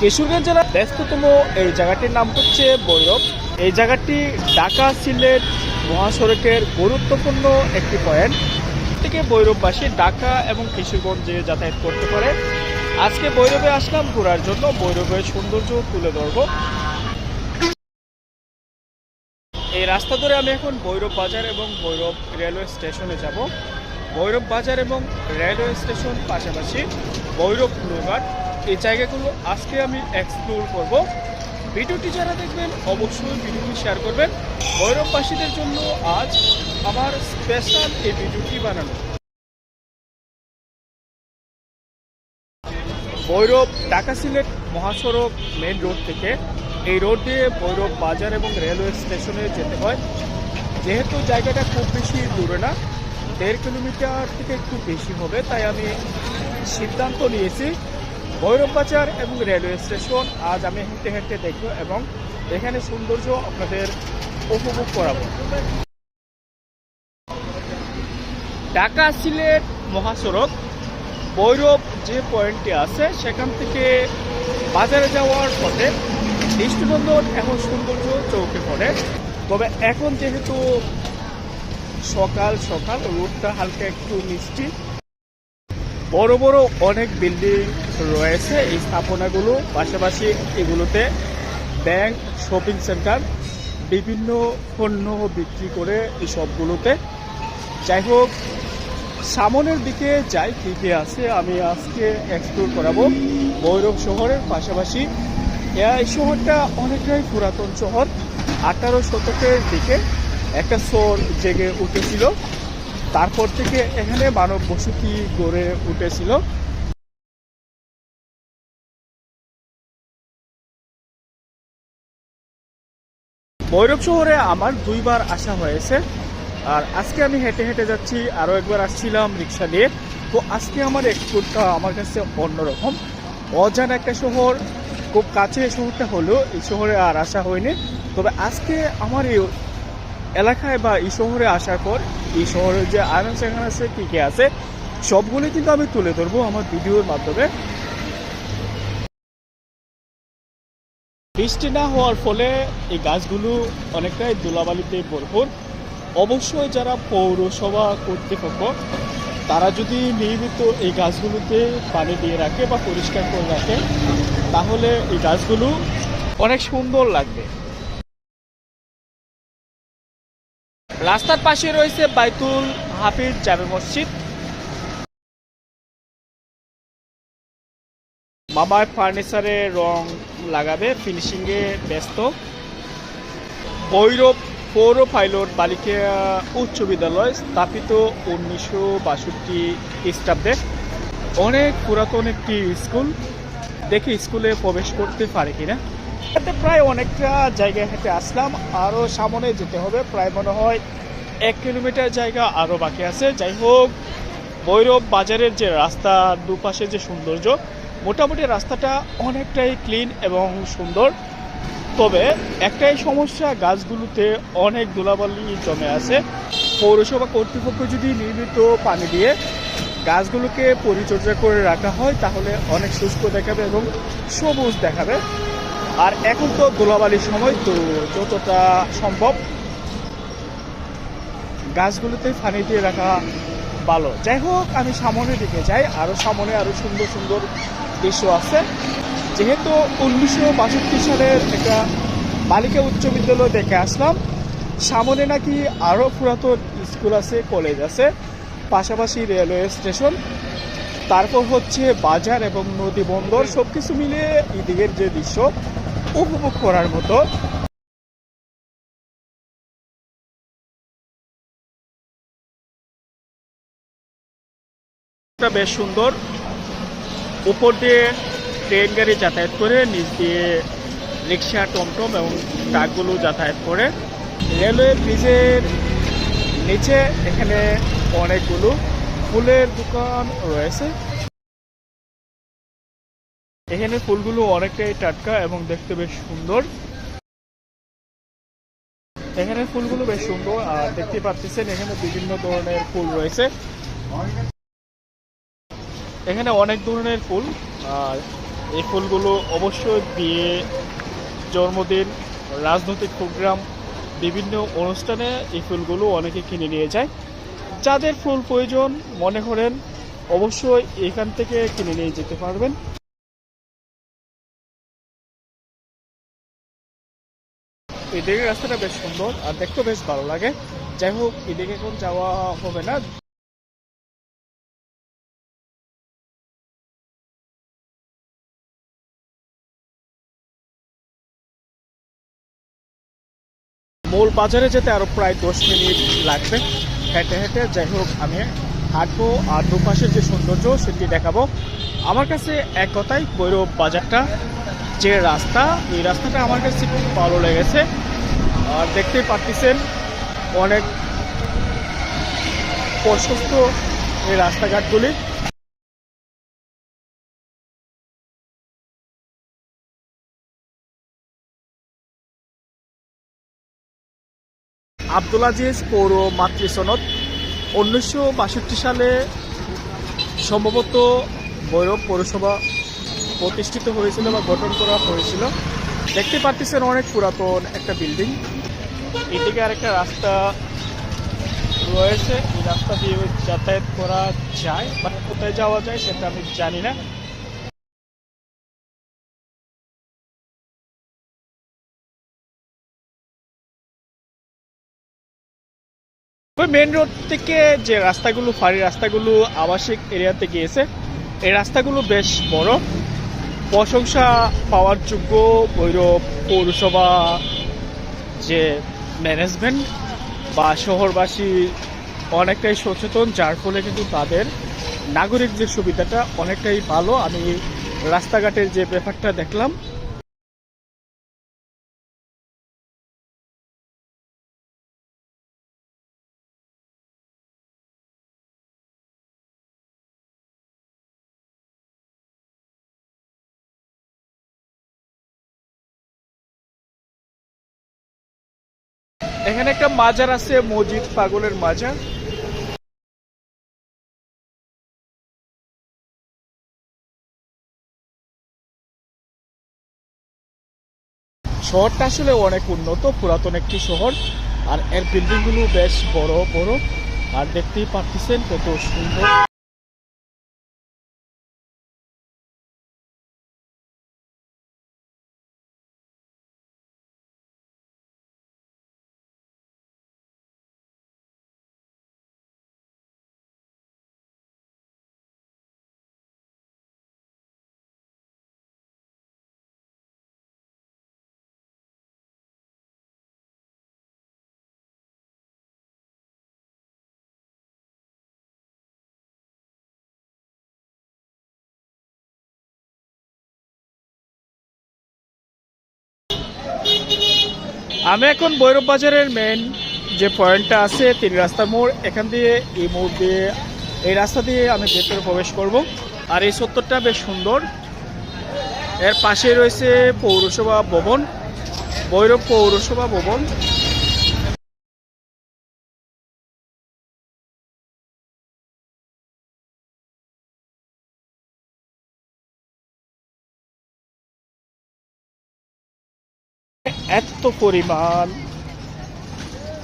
কিশোরগঞ্জ জেলার ব্যস্ততম এই জায়গাটির নাম হচ্ছে বৈরব। এই জায়গাটি ঢাকা, সিলেট মহাসড়কের গুরুত্বপূর্ণ একটি পয়েন্ট। থেকে বৈরববাসী ঢাকা এবং কিশোরগঞ্জে যাতায়াত করতে পারে। আজকে বৈরবে আসলাম, ঘোরার জন্য বৈরবের সৌন্দর্য তুলে ধরবো। এই রাস্তা ধরে আমি এখন বৈরব বাজার এবং ভৈরব রেলওয়ে স্টেশনে যাব। ভৈরব বাজার এবং রেলওয়ে স্টেশন পাশাপাশি ভৈরব নৌঘাট এই জায়গাগুলো আজকে আমি এক্সপ্লোর করব। ভিডিওটি যারা দেখবেন, অবশ্যই ভিডিওটি শেয়ার করবেন। ভৈরববাসীদের জন্য আজ আমার স্পেশাল এই ভিডিওটি বানানো। ভৈরব ঢাকা সিলেট মহাসড়ক মেন রোড থেকে এই রোড দিয়ে ভৈরব বাজার এবং রেলওয়ে স্টেশনে যেতে হয়। যেহেতু জায়গাটা খুব বেশি দূরে না, দেড় কিলোমিটার থেকে একটু বেশি হবে, তাই আমি সিদ্ধান্ত নিয়েছি ভৈরব বাজার এবং রেলওয়ে স্টেশন। আজ আমি হেঁটে হেঁটে দেখব এবং এখানে সৌন্দর্য আপনাদের উপভোগ করাবো। ঢাকা সিলেট মহাসড়ক, ভৈরব যে পয়েন্টটি আছে, সেখান থেকে বাজারে যাওয়ার পথে দৃষ্টিনন্দন এখন সৌন্দর্য চৌকে পড়ে। তবে এখন যেহেতু সকাল সকাল, রোদটা হালকা একটু মিষ্টি। বড় বড় অনেক বিল্ডিং রয়েছে এই স্থাপনাগুলো। পাশাপাশি এগুলোতে ব্যাংক, শপিং সেন্টার, বিভিন্ন পণ্য বিক্রি করে এই সবগুলোতে। যাই হোক, সামনের দিকে যাই, কী কী আছে, আমি আজকে এক্সপ্লোর করাবো। ভৈরব শহরের পাশাপাশি এই শহরটা অনেকটাই পুরাতন শহর, আঠারো শতকের দিকে একটা শহর জেগে উঠেছিল। তারপর থেকে এখানে মানব বসতি গড়ে উঠেছিল। ভৈরব শহরে আমার দুইবার আসা হয়েছে। আর আজকে আমি হেঁটে হেঁটে যাচ্ছি আরও একবার আসছিলাম রিক্সা নিয়ে। তো আজকে আমার এক্সপোর্টটা আমার কাছে অন্যরকম। অজানা একটা শহর, খুব কাছে এই শহরটা হলো এই শহরে আর আসা হয়নি। তবে আজকে আমার এই এলাকায় বা এই শহরে আসার পর, এই শহরের যে আয়রন সেখানে আছে, কী কী আছে সবগুলি কিন্তু আমি তুলে ধরবো আমার ভিডিওর মাধ্যমে। বৃষ্টি না হওয়ার ফলে এই গাছগুলো অনেকটাই ধুলাবালিতে ভরপুর। অবশ্যই যারা পৌরসভা কর্তৃপক্ষ, তারা যদি নিয়মিত এই গাছগুলোতে পানি দিয়ে রাখে বা পরিষ্কার করে রাখে, তাহলে এই গাছগুলো অনেক সুন্দর লাগবে। রাস্তার পাশে রয়েছে বাইতুল হাফিজ জামে মসজিদ। মামায় ফার্নিচারে রং লাগাবে, ফিনিশিংয়ে ব্যস্ত। ভৈরব পৌর পাইলট বালিকা উচ্চ বিদ্যালয় স্থাপিত উনিশশো বাষট্টি খ্রিস্টাব্দে। অনেক পুরাতন একটি স্কুল। দেখি স্কুলে প্রবেশ করতে পারে কিনা? এতে প্রায় অনেকটা জায়গায় হেঁটে আসলাম। আরও সামনে যেতে হবে, প্রায় মনে হয় এক কিলোমিটার জায়গা আরও বাকি আছে। যাই হোক, ভৈরব বাজারের যে রাস্তার দুপাশে যে সৌন্দর্য মোটামুটি রাস্তাটা অনেকটাই ক্লিন এবং সুন্দর। তবে একটাই সমস্যা, গাছগুলোতে অনেক ধুলাবালি জমে আছে। পৌরসভা কর্তৃপক্ষ যদি নিয়মিত পানি দিয়ে গাছগুলোকে পরিচর্যা করে রাখা হয়, তাহলে অনেক সুস্থ দেখাবে এবং সবুজ দেখাবে। আর এখন তো ধুলাবালির সময়, তো যতটা সম্ভব গাছগুলোতে পানি দিয়ে রাখা ভালো। যাই হোক, আমি সামনের দিকে যাই। আরও সামনে আরও সুন্দর সুন্দর দৃশ্য আছে। যেহেতু উনিশশো বাষট্টি সালের একটা বালিকা উচ্চ বিদ্যালয় দেখে আসলাম, সামনে নাকি আরও পুরাতন স্কুল আছে, কলেজ আছে, পাশাপাশি রেলওয়ে স্টেশন, তারপর হচ্ছে বাজার এবং নদী বন্দর সব কিছু মিলিয়ে এদিকের যে দৃশ্য, উপভোগ করার মতো। বেশ সুন্দর। উপর দিয়ে ট্রেন গাড়ি যাতায়াত করে, নিচ দিয়ে রিক্সা, টমটম এবং ট্রাকগুলো যাতায়াত করে। রেলওয়ে ব্রিজের নিচে এখানে অনেকগুলো ফুলের দোকান রয়েছে। এখানে ফুলগুলো অনেকটাই টাটকা এবং দেখতে বেশ সুন্দর। এখানে ফুলগুলো বেশ সুন্দর, আর দেখতে পাচ্ছেন এখানে বিভিন্ন ধরনের ফুল রয়েছে। এখানে অনেক ধরনের ফুল, আর এই ফুলগুলো অবশ্যই বিয়ে, জন্মদিন, রাজনৈতিক প্রোগ্রাম, বিভিন্ন অনুষ্ঠানে এই ফুলগুলো অনেকে কিনে নিয়ে যায়। যাদের ফুল প্রয়োজন মনে করেন, অবশ্যই এখান থেকে কিনে নিয়ে যেতে পারবেন। এদিকে রাস্তাটা বেশ সুন্দর, আর দেখতেও বেশ ভালো লাগে। যাই হোক এদিকে এখন যাওয়া হবে না। মূল বাজারে যেতে আরও প্রায় দশ মিনিট লাগবে। হেঁটে হেঁটে যাই হোক, আমি হাঁটবো আর দুপাশের যে সৌন্দর্য সেটি দেখাবো। আমার কাছে এক কথাই ভৈরব বাজারটা, যে রাস্তা, এই রাস্তাটা আমার কাছে খুব ভালো লেগেছে। আর দেখতেই পাচ্ছেন অনেক প্রশস্ত এই রাস্তাঘাটগুলি। আব্দুল আজিজ পৌর মাতৃসনদ উনিশশো বাষট্টি সালে সম্ভবত ভৈরব পৌরসভা প্রতিষ্ঠিত হয়েছিল বা গঠন করা হয়েছিল। দেখতে পাচ্ছেন অনেক পুরাতন একটা বিল্ডিং। এদিকে আরেকটা রাস্তা রয়েছে। এই রাস্তা দিয়ে যাতায়াত করা যায় বা কোথায় যাওয়া যায় সেটা আমি জানি না। তবে মেন রোড থেকে যে রাস্তাগুলো, ফাঁড়ি রাস্তাগুলো আবাসিক এরিয়াতে গিয়েছে, এই রাস্তাগুলো বেশ বড়। প্রশংসা পাওয়ার যোগ্য ভৈরব পৌরসভা যে ম্যানেজমেন্ট বা শহরবাসী অনেকটাই সচেতন, যার ফলে কিন্তু তাদের নাগরিক যে সুবিধাটা অনেকটাই ভালো। আমি রাস্তাঘাটের যে ব্যাপারটা দেখলাম এখানে একটা মাজার আছে, মসজিদ পাগলের মাজার। শহরটা আসলে অনেক উন্নত, পুরাতন একটি শহর। আর এর বিল্ডিংগুলো বেশ বড় বড়। আর দেখতেই পাচ্ছেন কত সুন্দর। আমি এখন বৈরব বাজারের মেন যে পয়েন্টটা আছে, তিন রাস্তা মোড়, এখান দিয়ে এই মোড় দিয়ে, এই রাস্তা দিয়ে আমি ভেতরে প্রবেশ করব। আর এই সত্তরটা বেশ সুন্দর। এর পাশে রয়েছে পৌরসভা ভবন। বৈরব পৌরসভা ভবন। এত পরিমাণ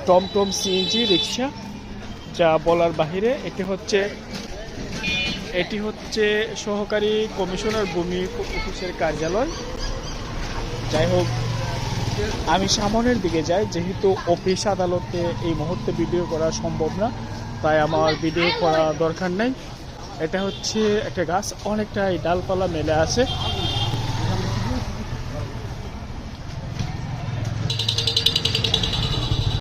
টমটম সিএনজি রিক্সা যা বলার বাহিরে এটি হচ্ছে এটি হচ্ছে সহকারী কমিশনার ভূমি অফিসের কার্যালয়। যাই হোক, আমি সামনের দিকে যাই, যেহেতু অফিস আদালতে এই মুহূর্তে ভিডিও করা সম্ভব না, তাই আমার ভিডিও করা দরকার নেই। এটা হচ্ছে একটা গাছ, অনেকটাই ডালপালা মেলে আছে।